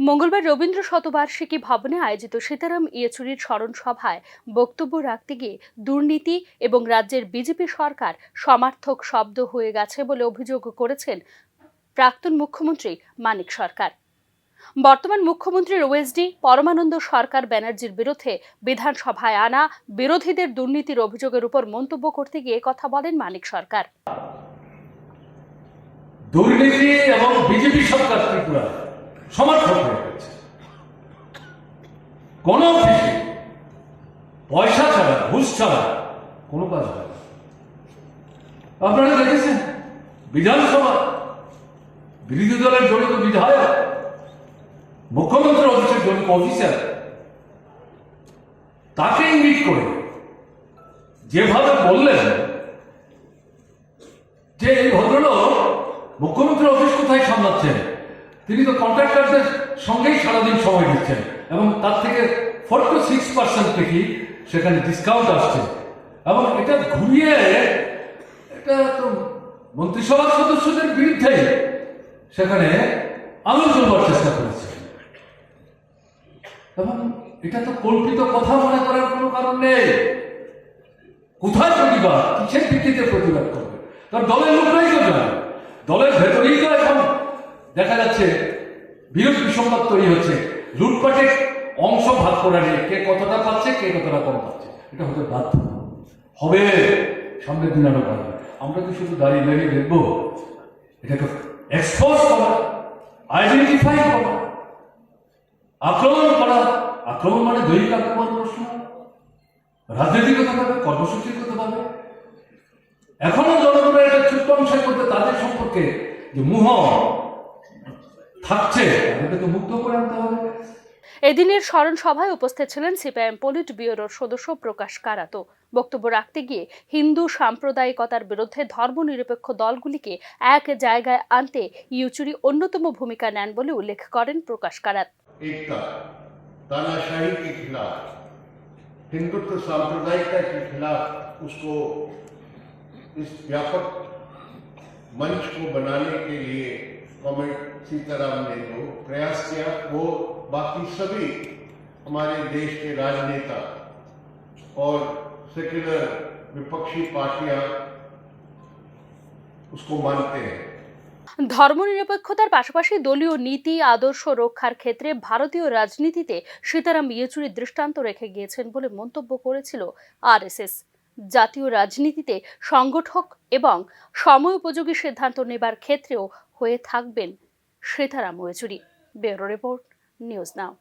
মঙ্গলবার রবীন্দ্র শতবার্ষিকী ভবনে আয়োজিত সীতারাম ইয়েচুরির স্মরণ সভায় বক্তব্য রাখতে গিয়ে দুর্নীতি এবং রাজ্যের বিজেপি সরকার সমার্থক শব্দ হয়ে গেছে বলে অভিযোগ করেছেন প্রাক্তন মুখ্যমন্ত্রী মানিক সরকার। বর্তমান মুখ্যমন্ত্রীর ওএসডি পরমানন্দ সরকার ব্যানার্জির বিরুদ্ধে বিধানসভায় আনা বিরোধীদের দুর্নীতির অভিযোগের উপর মন্তব্য করতে গিয়ে কথা বলেন মানিক সরকার। দুর্নীতি এবং বিজেপি সরকার ত্রিপুরা গেছে কোন অফিসে পয়সা ছাড়া, ঘুষ ছাড়া কোনো কাজ হয় আপনারা দেখেছেন? বিধানসভা, বিরোধী দলের জড়িত বিধায়ক, মুখ্যমন্ত্রী অফিসের জড়িত অফিসার, তাকে ইঙ্গিত করে যেভাবে বললেন যে এই ভদ্রলোক মুখ্যমন্ত্রী অফিস কোথায় সামলাচ্ছেন, তিনি তো কন্ট্রাক্টরদের সঙ্গেই সারাদিন সময় দিচ্ছেন। এবং তার থেকে ফোর টু সিক্স পার্সেন্ট থেকে সেখানে ডিসকাউন্ট আসছে। এবং এটা ঘুরিয়ে এটা তো মন্ত্রিসভার সদস্যদের বিরুদ্ধে সেখানে আঙুল তুলবার চেষ্টা করেছে। এবং এটা তো কল্পিত কথা মনে করার কোনো কারণ নেই। কোথায় প্রতিবাদ? কিসের ভিত্তিতে প্রতিবাদ করবে? তার দলের লোকরাই তো জানে। দলের ভেতরেই তো এখন দেখা যাচ্ছে বিরোধ বিসম্বাদ তৈরি হচ্ছে। লুটপাটের অংশ ভাগ করা নিয়ে কে কতটা পাচ্ছে, কে কতটা কম পাচ্ছে, এটা হতে বাধ্য। হবে সামনের দিন আরও পারবে আমরা তো শুধু দাঁড়িয়ে দাঁড়িয়ে দেখব? এটাকে এক্সপোজ করা আইডেন্টিফাই করা, আক্রমণ করা। আক্রমণ মানে দৈহিক আক্রমণ প্রশ্ন। রাজনৈতিকতাভাবে কর্মসূচিগতভাবে এখনও জনগণের একটা ছোট্ট অংশের মধ্যে তাদের সম্পর্কে যে মুহ থাকছে তাদেরকে মুক্ত করে আনতে হবে এদিনের স্মরণ সভায় উপস্থিত ছিলেন সিপিআইএম পলিট ব্যুরোর সদস্য প্রকাশ কারাতো বক্তব্য রাখতে গিয়ে হিন্দু সাম্প্রদায়িকতার বিরুদ্ধে ধর্মনিরপেক্ষ দলগুলিকে এক জায়গায় আনতে ইউচুরি অন্যতম ভূমিকা নেন বলে উল্লেখ করেন প্রকাশ কারাত एकता तानाशाही के खिलाफ हिंदुत्व सांप्रदायिकता के खिलाफ उसको इस व्यापक मंच को बनाने के लिए कॉमेड सीताराम ने जो प्रयास किया वो बाकी सभी हमारे देश के राजनेता और सेक्युलर विपक्षी पार्टियां उसको मानते हैं ধর্মনিরপেক্ষতার পাশাপাশি দলীয় নীতি আদর্শ রক্ষার ক্ষেত্রে ভারতীয় রাজনীতিতে সীতারাম ইয়েচুরি দৃষ্টান্ত রেখে গিয়েছেন বলে মন্তব্য করেছিল আরএসএস জাতীয় রাজনীতিতে সংগঠক এবং সময় উপযোগী সিদ্ধান্ত নেবার ক্ষেত্রেও হয়ে থাকবেন Sitaram Yechury bureau report, news now.